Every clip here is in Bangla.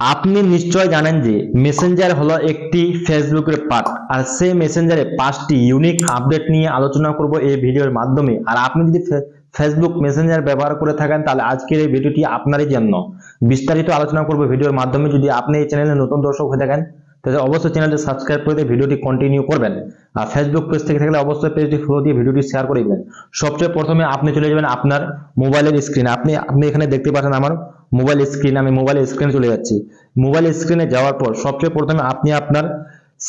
আপনি নিশ্চয় জানেন যে মেসেঞ্জার হলো একটি ফেসবুকের পার্ট আর সেই মেসেঞ্জারে পাঁচটি ইউনিক আপডেট নিয়ে আলোচনা করব এই ভিডিওর মাধ্যমে। আর আপনি যদি ফেসবুক মেসেঞ্জার ব্যবহার করে থাকেন, তাহলে আজকের এই ভিডিওটি আপনারই জন্য। বিস্তারিত আলোচনা করব ভিডিওর মাধ্যমে। যদি আপনি এই চ্যানেলে নতুন দর্শক হয়ে থাকেন তাহলে অবশ্যই চ্যানেলটি সাবস্ক্রাইব করে দিয়ে ভিডিওটি কন্টিনিউ করবেন। আর ফেসবুক পেজ থেকে থাকলে অবশ্যই পেজটি ফলো দিয়ে ভিডিওটি শেয়ার করে দিবেন। সবচেয়ে প্রথমে আপনি চলে যাবেন আপনার মোবাইলের স্ক্রিন আপনি আপনি এখানে দেখতে পাচ্ছেন আমার মোবাইল স্ক্রিন আমি মোবাইল স্ক্রিনে চলে যাচ্ছি। মোবাইল স্ক্রিনে যাওয়ার পর সবচেয়ে প্রথমে আপনি আপনার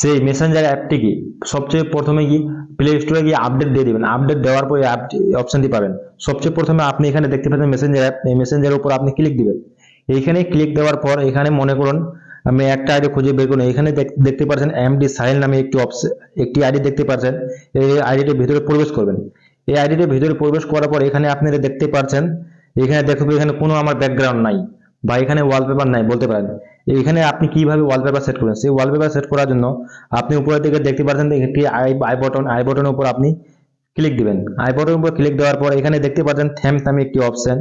সেই মেসেঞ্জার অ্যাপটিকে সবচেয়ে প্রথমে গিয়ে প্লে স্টোরে গিয়ে আপডেট দিয়ে দিবেন। আপডেট দেওয়ার পর অ্যাপ অপশনটি পাবেন। সবচেয়ে প্রথমে আপনি এখানে দেখতে পাচ্ছেন মেসেঞ্জার অ্যাপ এই মেসেঞ্জারের উপর আপনি ক্লিক দিবেন। এইখানে ক্লিক দেওয়ার পর এখানে মনে করুন আমি একটা আইডি খুঁজে বের করুন এখানে দেখ- দেখতে পাচ্ছেন এমডি সাহিল নামে একটি অপশন একটি আইডি দেখতে পাচ্ছেন। এই আইডিটির ভিতরে প্রবেশ করবেন। এই আইডিটির ভিতরে প্রবেশ করার পর এখানে আপনারা দেখতে পাচ্ছেন, এখানে দেখবেন এখানে কোনো আমার ব্যাকগ্রাউন্ড নাই বা এখানে ওয়ালপেপার নাই, বলতে পারেন। এখানে আপনি কীভাবে ওয়ালপেপার সেট করবেন? সেই ওয়ালপেপার সেট করার জন্য আপনি উপরের দিকে দেখতে পাচ্ছেন একটি আই আই বটন আই বটনের উপর আপনি ক্লিক দিবেন। আই বটনের উপর ক্লিক দেওয়ার পর এখানে দেখতে পাচ্ছেন থ্যাম নামে একটি অপশন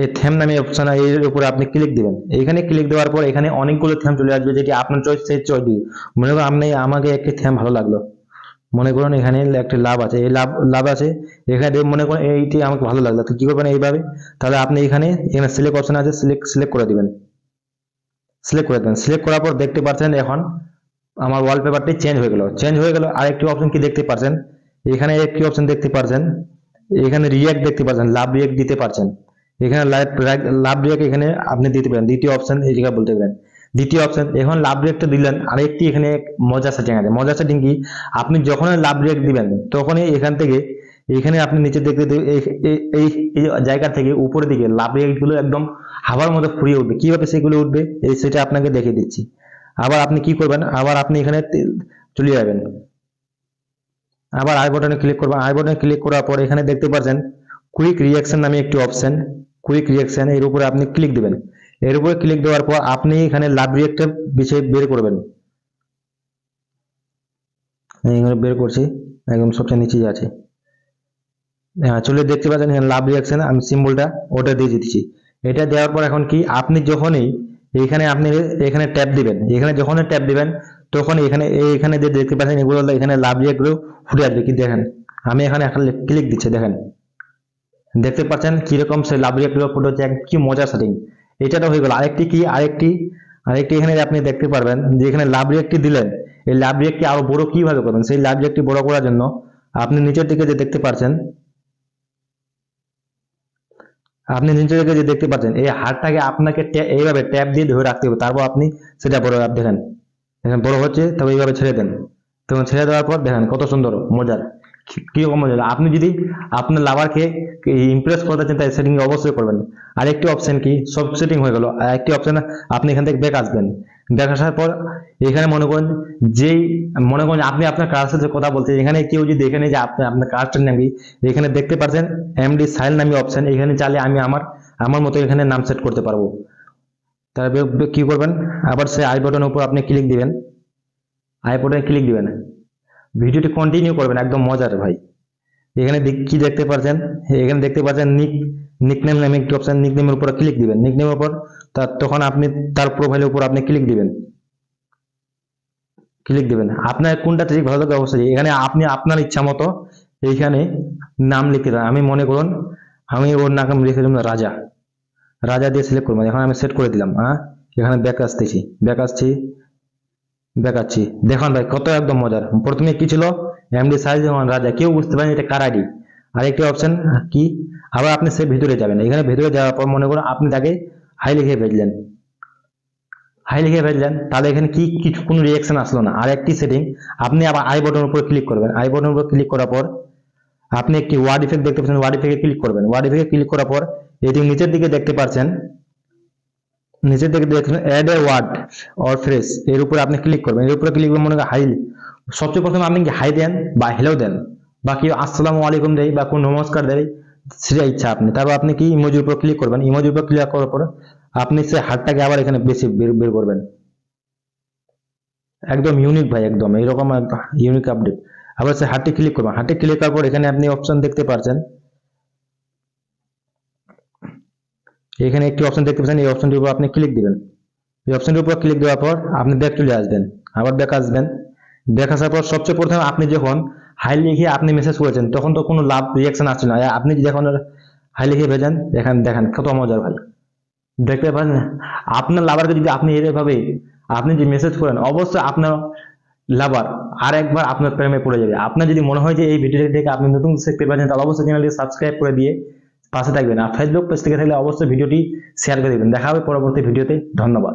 এই থ্যাম নামে অপশন এর উপরে আপনি ক্লিক দিবেন। এখানে ক্লিক দেওয়ার পর এখানে অনেকগুলো থ্যাম চলে আসবে যেটি আপনার চয়েস সেই চয়েস দিবে মনে করুন আপনি, আমাকে একটি থ্যাম ভালো লাগল। মনে করুন এখানে একটি লাভ আছে। এই লাভ লাভ আছে। এখানে দিয়ে মনে করুন এইটি আমাকে ভালো লাগল। তো কি করবেন এইভাবে? তাহলে আপনি এখানে এখানে সিলেক্ট অপশন আছে সিলেক্ট সিলেক্ট করে দিবেন। সিলেক্ট করে দেবেন। সিলেক্ট করার পর দেখতে পাচ্ছেন এখন আমার ওয়ালপেপারটি চেঞ্জ হয়ে গেল। চেঞ্জ হয়ে গেল। আর আরেকটি অপশন কি দেখতে পাচ্ছেন? এখানে একটি অপশন দেখতে পাচ্ছেন। এখানে রিয়াক্ট দেখতে পাচ্ছেন। লাভ রিয়াক্ট দিতে পারছেন। এখানে লাভ রিয়াক্ট এখানে আপনি দিতে পারেন। দ্বিতীয় অপশন এই জায়গায় বলতে পারেন। দ্বিতীয় অপশন এখন লাভ রিয়াক্টটা দিলেন, আরেকটি এখানে মজা সেটিং আছে। মজা সেটিং কি? আপনি যখন লাভ রিয়াক্ট দিবেন, তখনই এখান থেকে, এখানে আপনি নিচে দেখতে এই- জায়গা থেকে উপরের দিকে লাভ রিয়াক্টগুলো একদম হাওয়ার মতো ফুরিয়ে উঠবে। কীভাবে সেগুলো উঠবে? এই সেটা আপনাকে দেখিয়ে দিচ্ছি। আবার আপনি কি করবেন? আবার আপনি এখানে চলে যাবেন। আবার আই বাটনে ক্লিক করবেন। আই বাটনে ক্লিক করার পর এখানে দেখতে পাচ্ছেন কুইক রিয়াকশন নামে একটি অপশন কুইক রিয়াকশন এর উপরে আপনি ক্লিক দিবেন। এর উপরে ক্লিক দেওয়ার পর আপনি এখানে লাভ রিয়াক্টটা বিষয়ে বের করবেন। বের করছি, একদম সবচেয়ে নিচেই আছে। হ্যাঁ চলে দেখতে পাচ্ছেন এখানে লাভ রিয়াকশন আমি সিম্বলটা ওটা দিয়ে দিচ্ছি। এটা দেওয়ার পর এখন কি, আপনি যখনই এখানে আপনি এখানে ট্যাপ দিবেন, এখানে যখনই ট্যাপ দিবেন, তখন এখানে এখানে যে দেখতে পাচ্ছেন এগুলো এখানে লাভ রিয়াক্টগুলো ফুটে আসবে কি দেখেন, আমি এখানে এখন ক্লিক দিচ্ছি, দেখেন। দেখতে পাচ্ছেন কীরকম সে লাভ রিয়াক্টগুলো ফুটে হচ্ছে কি মজার সেটিং এটা তো হয়ে গেল, আরেকটি কি, আরেকটি আরেকটি এখানে আপনি দেখতে পারবেন যে এখানে লাভ রিয়াক্টটি দিলেন। এই লাভ রিয়াক্টটি আরও বড় কীভাবে করবেন? সেই লাভ রিয়াক্টটি বড় করার জন্য আপনি নিচের দিকে যে দেখতে পাচ্ছেন, আপনি নিচের দিকে যে দেখতে পাচ্ছেন, এই হাতটাকে আপনাকে এইভাবে ট্যাপ দিয়ে ধরে রাখতে হবে। তারপর আপনি সেটা বড়, দেখেন দেখেন, বড় হচ্ছে, তবে এইভাবে ছেড়ে দেন। তখন ছেড়ে দেওয়ার পর দেখেন কত সুন্দর, মজার। কীরকম আপনি যদি আপনার লাভারকে ইমপ্রেস করতে চান তাই সেটিং অবশ্যই করবেন। আরেকটি অপশন কি? সব সেটিং হয়ে গেল। আরেকটি অপশন আপনি এখান থেকে ব্যাক আসবেন। ব্যাক আসার পর এখানে মনে করেন যেই, মনে করেন আপনি আপনার কার সাথে কথা বলছেন, এখানে কেউ যদি এখানে যে আপনি, আপনার কাজটার নাম এখানে দেখতে পাচ্ছেন এমডি সাইল নামে অপশন এখানে চাইলে আমি আমার আমার মতো এখানে নাম সেট করতে পারব। তারপরে কি করবেন? আবার সেই আই বাটনের উপর আপনি ক্লিক দিবেন। আই বাটনে ক্লিক দিবেন। ভিডিওটি কন্টিনিউ করবেন, একদম মজার ভাই। এখানে কি দেখতে পাচ্ছেন এখানে দেখতে পাচ্ছেন নিক নিকনেম নামে একটি অপশন নিকনেমের উপর ক্লিক দিবেন। নিকনেমের উপর তার তখন আপনি তার প্রোফাইলের উপর আপনি ক্লিক দিবেন। ক্লিক দিবেন। আপনার কোনটা ঠিক, ভালো লাগে অবশ্যই। এখানে আপনি আপনার ইচ্ছা মতো এইখানে নাম লিখতে দেন আমি মনে করুন, আমি ওর নাম লিখে দিলাম রাজা। রাজা দিয়ে সিলেক্ট করবেন। এখন আমি সেট করে দিলাম হ্যাঁ? এখানে ব্যাক আসতেছি। ব্যাক আসছি। আসছি দেখুন ভাই, কত একদম মজার। প্রথমে কি ছিল? এমডি সাইজ রাজা, কেউ বুঝতে পারেন এটা কার আইডি। আরেকটি অপশন কি? আবার আপনি সে ভিতরে যাবেন। এখানে ভিতরে যাওয়ার পর মনে করুন আপনি তাকে হাই লিখে ভেজলেন হাই লিখে ভেজলেন তাহলে এখানে কি কিছু কোনো রিয়াকশন আসলো না। আর একটি সেটিং আপনি আবার আই বটনের উপর ক্লিক করবেন। আই বটনের উপর ক্লিক করার পর আপনি একটি ওয়ার্ড ইফেক্ট দেখতে পাচ্ছেন। ওয়ার্ড ইফেক্টে ক্লিক করবেন। ওয়ার্ড ইফেক্টে ক্লিক করার পর এটি নিচের দিকে দেখতে পাচ্ছেন। নিচের দিকে দেখছেন add a word or phrase এর উপরে আপনি ক্লিক করবেন। এর উপরে ক্লিক করবেন মনে করেন হাই, সবচেয়ে প্রথমে আপনি কি হাই দেন বা হেলো দেন? বা কেউ আসসালামু আলাইকুম দেয় বা কোন নমস্কার দেয় সেটা ইচ্ছা আপনি। তারপর আপনি কি ইমোজির উপর ক্লিক করবেন। ইমোজির উপর ক্লিক করার পর আপনি সে হাতটাকে আবার এখানে বেশি বের করবেন। একদম ইউনিক ভাই, একদম। এইরকম ইউনিক আপডেট আবার সে হাতটি ক্লিক করবেন। হাতটি ক্লিক করার পর এখানে আপনি অপশন দেখতে পাচ্ছেন এখানে একটি অপশন দেখতে পাচ্ছেন, এই অপশনটির উপর আপনি ক্লিক দিবেন। এই অপশনের উপর ক্লিক দেওয়ার পর আপনি ব্যাক চলে আসবেন, আবার ব্যাক আসবেন। ব্যাক আসার পর সবচেয়ে প্রথমে আপনি যখন হাই লিখে আপনি মেসেজ করেছেন, তখন তো কোনো লাভ রিয়াকশন আসছে না। আপনি যখন হাই লিখে ভেজেন, দেখেন দেখেন, কত মজার ভাই। দেখতে পারেন আপনার লাভারকে যদি আপনি এভাবে আপনি যে মেসেজ করেন, অবশ্যই আপনার লাভার আর একবার আপনার প্রেমে পড়ে যাবে। আপনার যদি মনে হয় যে এই ভিডিওটি থেকে আপনি নতুন শিখতে পারেন তাহলে অবশ্যই চ্যানেলটি সাবস্ক্রাইব করে দিয়ে পাশে থাকবেন। আর ফেসবুক পেজ থেকে থাকলে অবশ্যই ভিডিওটি শেয়ার করে দেবেন। দেখা হবে পরবর্তী ভিডিওতে। ধন্যবাদ।